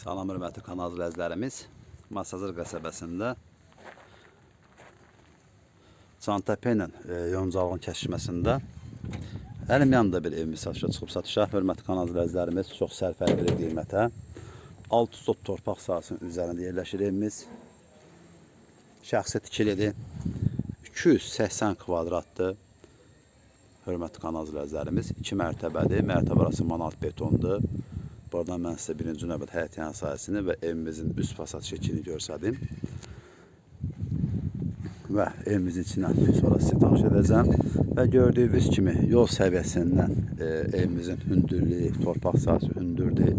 Salam hörmətli kanal izləyicilərimiz. Masazır qəsəbəsində Çantəpə ilə e, Yoncalığın kəsişməsində əlim yanında bir evimiz satışa çıxıb satışa. Hörmətli kanal izləyicilərimiz çox sərfəli bir qiymətə 600 sot torpaq sahəsinin üzərində yerləşir evimiz. Şəxsi tikilidir. 280 kvadratdır. Hörmətli kanal izləyicilərimiz 2 mərtəbədir. Mərtəbə arası manat betondur. Buradan mən sizə birinci növbədə həyət yan sahəsini və evimizin üst fasad şəklini göstərdim. Və evimizin içindən sonra sizə tanış edəcəm. Və gördüyünüz kimi yol səviyyəsindən e, evimizin hündürlüyü, torpaq sahəsi hündürdür.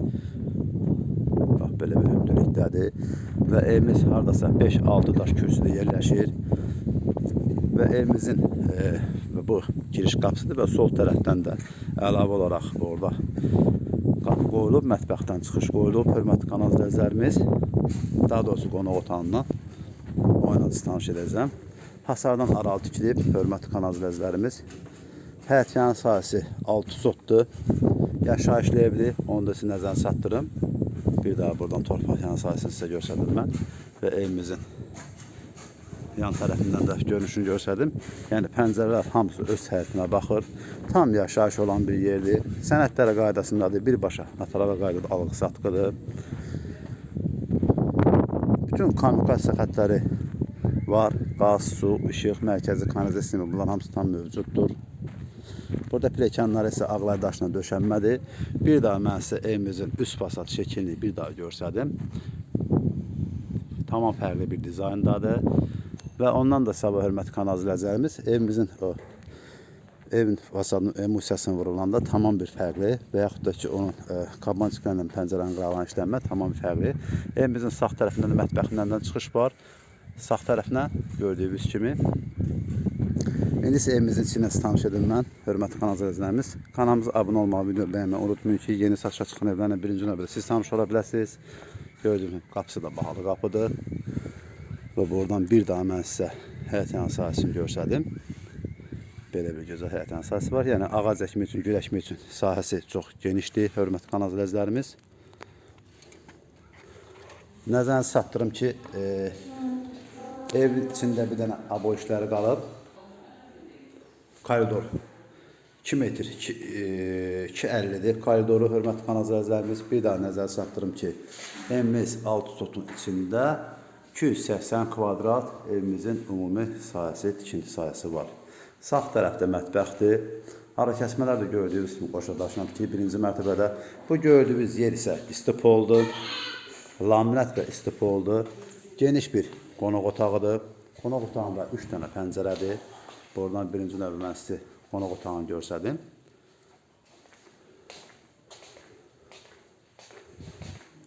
Bax belə bir hündürlükdədir. Və evimiz hardasa 5-6 daş kürsüdə yerləşir. Və evimizin e, bu giriş qapısıdır və sol tərəfdən də əlavə olaraq orada qapı qoyulub, mətbəxdən çıxış qoyulub. Hörmətli kanal izləyicilərimiz, daha doğrusu qonaq otağından onunla tanış edəcəm. Hasardan aralı tikilib, hörmətli kanal izləyicilərimiz. Həyət yanı sahəsi 6 sotdur. Yaşayışlı evdir, onu da sizə nəzərə çatdırım. Bir daha buradan torpaq yanı sahəsini sizə göstərdim mən və evimizin yan tərəfindən də görünüşünü göstərdim. Yəni pəncərələr hamısı öz həyətinə baxır. Tam yaşayış olan bir yerdir. Sənədlərə qaydasındadır. Birbaşa notarial qaydada alğı-satqıdır. Bütün kommunikasiya xətləri var. Qaz, su, işıq, mərkəzi kanalizasiya sistemi bunlar hamısı tam mövcuddur. Burada plekanlar isə ağlay daşla döşənmədir. Bir daha mən evimizin üst fasad şəklini bir daha göstərdim. Tamam fərqli bir dizayndadır. Və ondan da sabah hörmətli kanal evimizin o evin fasadının emulsiyasına vurulanda tamam bir fərqli və yaxud da ki onun e, kabançıqlarla pəncərənin qırağına işlənmə tamam fərqli. Evimizin sağ tərəfindən də mətbəxindən də çıxış var. Sağ tərəfinə gördüyünüz kimi. İndi isə evimizin içinə sizə tanış edim mən, hörmətli kanal izləyicilərimiz. Kanalımıza abunə olmağı, video bəyənməyi unutmayın ki, yeni satışa çıxan evlərlə birinci növbədə siz tanış ola biləsiniz. Gördüyünüz kimi da bahalı qapıdır. Və buradan bir daha mən sizə həyət yanı sahəsini göstərdim. Belə bir gözəl həyət yanı sahəsi var. Yəni ağac əkmək üçün, gül əkmək üçün sahəsi çox genişdir, hörmətli kanal izləyicilərimiz. Nəzərinizə çatdırım ki, e, ev içində bir dənə abo işləri qalıb. Koridor 2 metr 2, e, 2.50-dir. Koridoru hörmətli kanal izləyicilərimiz bir daha nəzərə çatdırım ki, evimiz 6 sotun içində 280 kvadrat evimizin ümumi sahəsi, tikinti sahəsi var. Sağ tərəfdə mətbəxdir. Ara kəsmələr də gördüyünüz kimi qoşa daşla tikilib birinci mərtəbədə. Bu gördüyünüz yer isə istipoldur. Laminat və istipoldur. Geniş bir qonaq otağıdır. Qonaq otağında 3 dənə pəncərədir. Buradan birinci növbə mən sizə qonaq otağını göstərdim.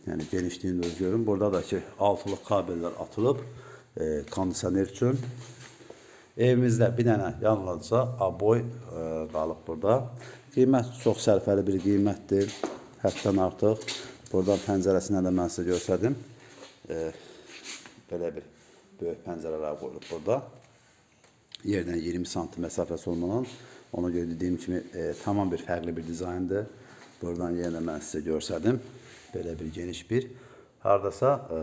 Yəni genişliyini də öz görün. Burada da ki altılıq kabellər atılıb e, kondisioner üçün. Evimizdə bir dənə yalnızca aboy e, qalıb burada. Qiymət çox sərfəli bir qiymətdir. Həddən artıq. Buradan pəncərəsindən də mən sizə göstərdim. E, belə bir böyük pəncərələr qoyulub burada. Yerdən 20 sm məsafəsi olmadan ona görə dediyim kimi e, tamam bir fərqli bir dizayndır. Buradan yenə mən sizə göstərdim. Belə bir geniş bir hardasa e,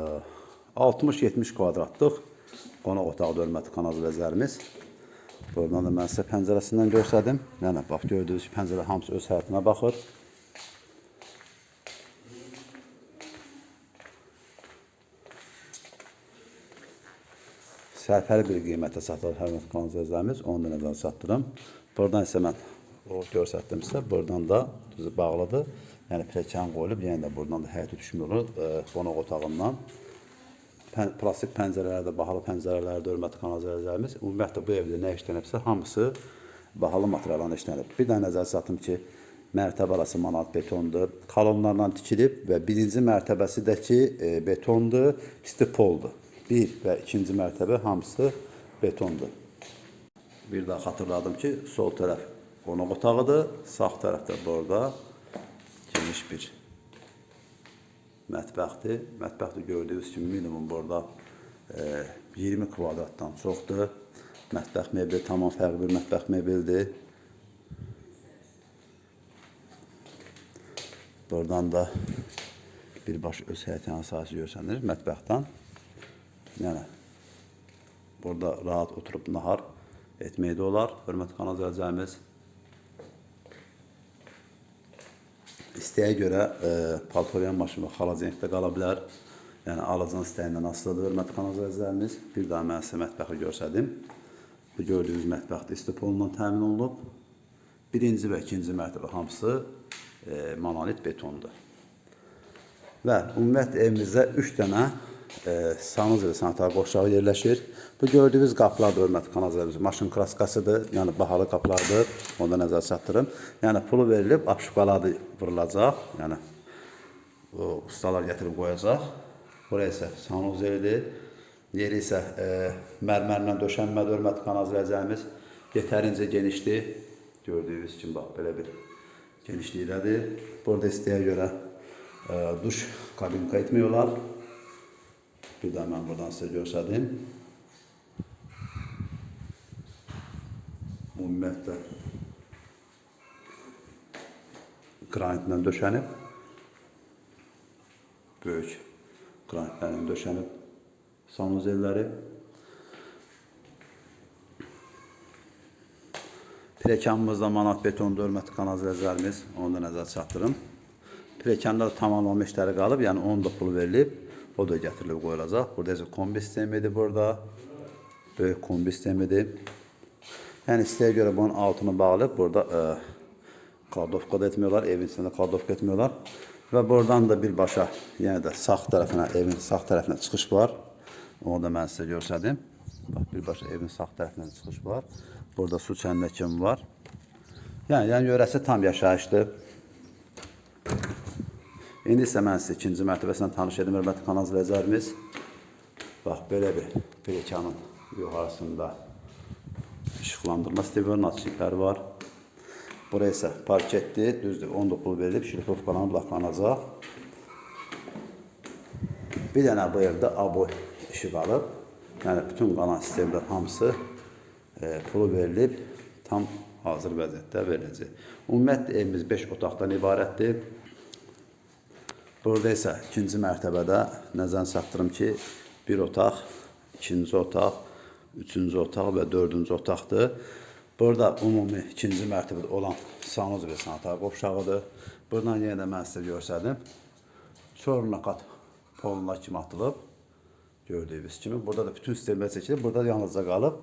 60-70 kvadratlıq qonaq otağı hörmətli kanal izləyicilərimiz. Buradan da mən sizə pəncərəsindən göstərdim. Yəni bax gördüyünüz kimi pəncərə hamısı öz həyətinə baxır. Sərfəli bir qiymətə satılır hörmətli kanal izləyicilərimiz. Onu da nəzərə çatdırım. Buradan isə mən o göstərdim sizə. Buradan da düzü bağlıdır. Yəni pləkan qoyulub, yenə də buradan da həyətə düşmür olur e, qonaq otağından. Pən, plastik pəncərələrdə, bahalı pəncərələrdə hörmətli kanal izləyicilərimiz. Ümumiyyətlə bu evdə nə işlənibsə, hamısı bahalı materiallarla işlənib. Bir dənə nəzər satım ki, mərtəbə arası manat betondur. Kolonlarla tikilib və birinci mərtəbəsidəki e, betondur, stipoldur. Bir və ikinci mərtəbə hamısı betondur. Bir daha xatırladım ki, sol tərəf qonaq otağıdır, sağ tərəfdə burada geniş bir mətbəxdir. Mətbəxdə gördüyünüz kimi minimum burada e, 20 kvadratdan çoxdur. Mətbəx mebeli tamam fərqli bir mətbəx mebeldir. Buradan da birbaşa öz həyətin əsası görsənir mətbəxdən. Yəni burada rahat oturub nahar etmək də olar. Hörmətli kanal izləyicilərimiz. İstəyə görə e, paltoryan maşını xaladenikdə qala bilər. Yəni alıcının istəyindən asılıdır. Hörmətli kanal izləyicilərimiz. Bir daha mən sizə mətbəxi göstərdim. Bu gördüyünüz mətbəxdə istipolinan təmin olunub. Birinci və ikinci mərtəbə hamısı e, monolit betondur. Və ümumiyyətlə evimizdə 3 dənə e, sanuzel sanitar qoşağı yerləşir. Bu gördüyünüz qapılar da hörmətli kanallarımız maşın kraskasıdır. Yəni bahalı qapılardır. Onu da nəzərə çatdırım. Yəni pulu verilib apşuqaladı vurulacaq. Yəni o ustalar gətirib qoyacaq. Buraya isə sanuzeldir. Yeri isə e, mərmərlə döşənmədir hörmətli kanallarımız. Yetərincə genişdir. Gördüyünüz kimi bax belə bir genişlikdədir. Burada istəyə görə e, duş kabinka etmək olar. Bir də mən buradan sizə göstərdim. Ümumiyyətlə qranitlə döşənib. Böyük qranitlərlə döşənib sanuzelləri. Pilləkənimizdə manat betondur, hörmətli kanal izləyicilərimiz. Onu da nəzərə çatdırım. Pilləkəndə də tamamlanma işləri qalıb, yəni onun da pulu verilib. O da gətirilib qoyulacaq. Burada isə kombi sistemidir burada. Böyük kombi sistemidir. Yəni istəyə görə bunun altını bağlayıb burada e, kladovka da etmiyorlar, evin içində kladovka etmiyorlar. Və buradan da birbaşa, yenə də sağ tərəfinə, evin sağ tərəfinə çıxış var. Onu da mən sizə göstərdim. Bax, birbaşa evin sağ tərəfinə də çıxış var. Burada su çəndəkimi var. Yəni, yəni yörəsi tam yaşayışdır. İndi isə mən sizə ikinci mərtəbəsindən tanış edim, hörmətli kanal izləyicilərimiz. Bax, belə bir pelikanın yuxarısında işıqlandırma sistemi var, naçikləri var. Bura isə parketdir, düzdür, 19 verilib, şilikovkalan bloklanacaq. Bir dənə bu evdə abo işi qalıb. Yəni bütün qalan sistemlər hamısı e, pulu verilib, tam hazır vəziyyətdə veriləcək. Ümumiyyətlə evimiz 5 otaqdan ibarətdir. Burada isə ikinci mərtəbədə nəzərə çatdırım ki, bir otaq, ikinci otaq, üçüncü otaq və dördüncü otaqdır. Burada ümumi ikinci mərtəbədə olan sanuz və sanitar qovşağıdır. Buradan yenə də mən sizə göstərdim. Çornakat poluna kimi atılıb. Gördüyünüz kimi. Burada da bütün sistemlər çəkilib. Burada yalnızca qalıb.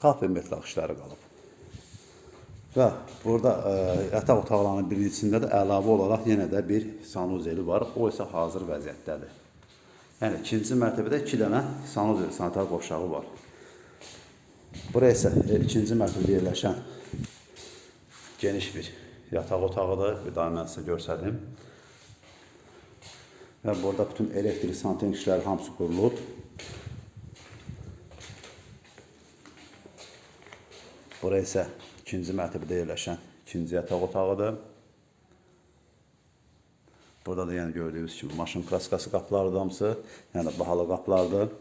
Qapı metlaq işləri qalıb. Və burada ə, yataq otaqlarının birincisində də əlavə olaraq yenə də bir sanuzeli var. O isə hazır vəziyyətdədir. Yəni ikinci mərtəbədə 2 dənə sanuzeli sanitar qovşağı var. Buraya isə e, ikinci mərtəbədə yerləşən geniş bir yataq otağıdır. Bir daha mən sizə göstərdim. Və burada bütün elektrik santexnik işləri hamısı qurulub. Buraya isə ikinci mərtəbədə yerləşən ikinci yataq otağıdır. Burada da yəni gördüyünüz kimi maşın kraskası qapılardır hamısı. Yəni bahalı qapılardır.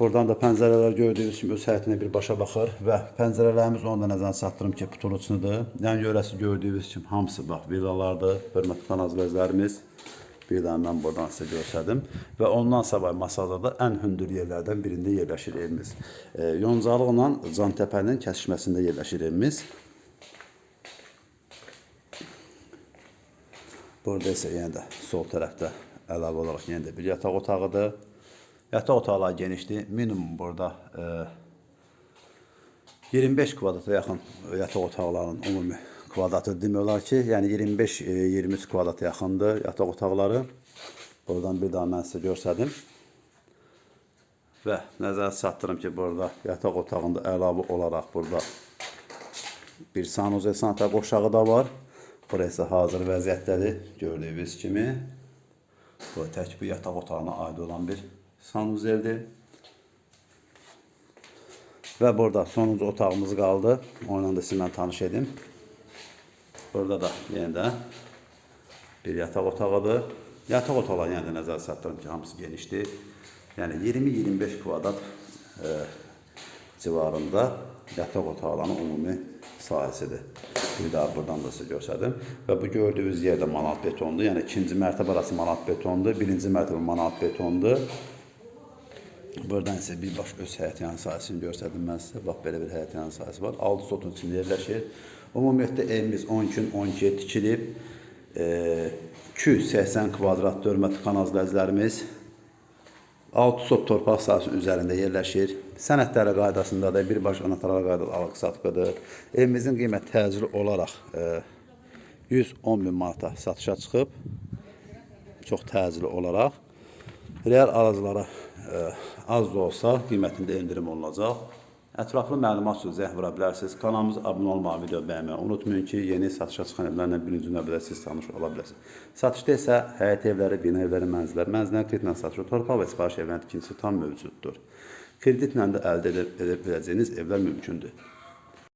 Buradan da pəncərələr gördüyünüz kimi öz həyətinə birbaşa baxır və pəncərələrimiz onu da nəzərə çatdırım ki, putuluçudur. Yəni görəsi gördüyünüz kimi hamısı bax villalardır. Hörmətli kanalizlərimiz. Bir daha mən buradan sizə göstərdim və ondan sabah Masazada ən hündür yerlərdən birində yerləşir evimiz. E, Yoncalıqla Cantəpənin kəsişməsində yerləşir evimiz. Burada isə yenə də sol tərəfdə əlavə olaraq yenə də bir yataq otağıdır. Yataq otaqları genişdir. Minimum burada e, 25 kvadrata yaxın yataq otaqlarının ümumi kvadratı demək olar ki, yəni 25-23 kvadrata yaxındır yataq otaqları. Buradan bir daha mən sizə göstərdim. Və nəzərə çatdırım ki, burada yataq otağında əlavə olaraq burada bir sanuzel sanitar qoşağı da var. Burası hazır vəziyyətdədir, gördüyünüz kimi. Bu tək bu yataq otağına aid olan bir sanuzeldir. Və burada sonuncu otağımız qaldı. Onunla da sizinlə tanış edim. Burada da yenə də bir yataq otağıdır. Yataq otaqları yenə də nəzərə çatdırım ki, hamısı genişdir. Yəni 20-25 kvadrat e, civarında yataq otaqlarının ümumi sahəsidir. Bir daha buradan da sizə göstərdim. Və bu gördüyünüz yer də manat betondur. Yəni ikinci mərtəbə arası manat betondur, birinci mərtəbə manat betondur. Buradan isə birbaş öz həyətyanı sahəsini göstərdim mən sizə. Bax belə bir həyətyanı sahəsi var. 6 sotun içində yerləşir. Ümumiyyətlə evimiz 10 gün 12 tikilib. E, 280 kvadrat dörmə tıkanazlərimiz 6 sot torpaq sahəsinin üzərində yerləşir. Sənədləri qaydasında da birbaşa anahtarlar qaydası alıq-satqıdır. Evimizin qiyməti təcili olaraq e, 110 bin manata satışa çıxıb. Çox təcili olaraq. Real arazlara e, az da olsa qiymətində endirim olunacaq. Ətraflı məlumat üçün zəng vura bilərsiniz. Kanalımıza abunə olmağı, video bəyənməyi unutmayın ki, yeni satışa çıxan evlərlə birinci növbədə siz tanış ola bilərsiniz. Satışda isə həyət evləri, bina evləri, mənzillər, mənzillər kreditlə satışı, torpaq və sifariş evlərinin tikintisi tam mövcuddur. Kreditlə də əldə edə biləcəyiniz evlər mümkündür.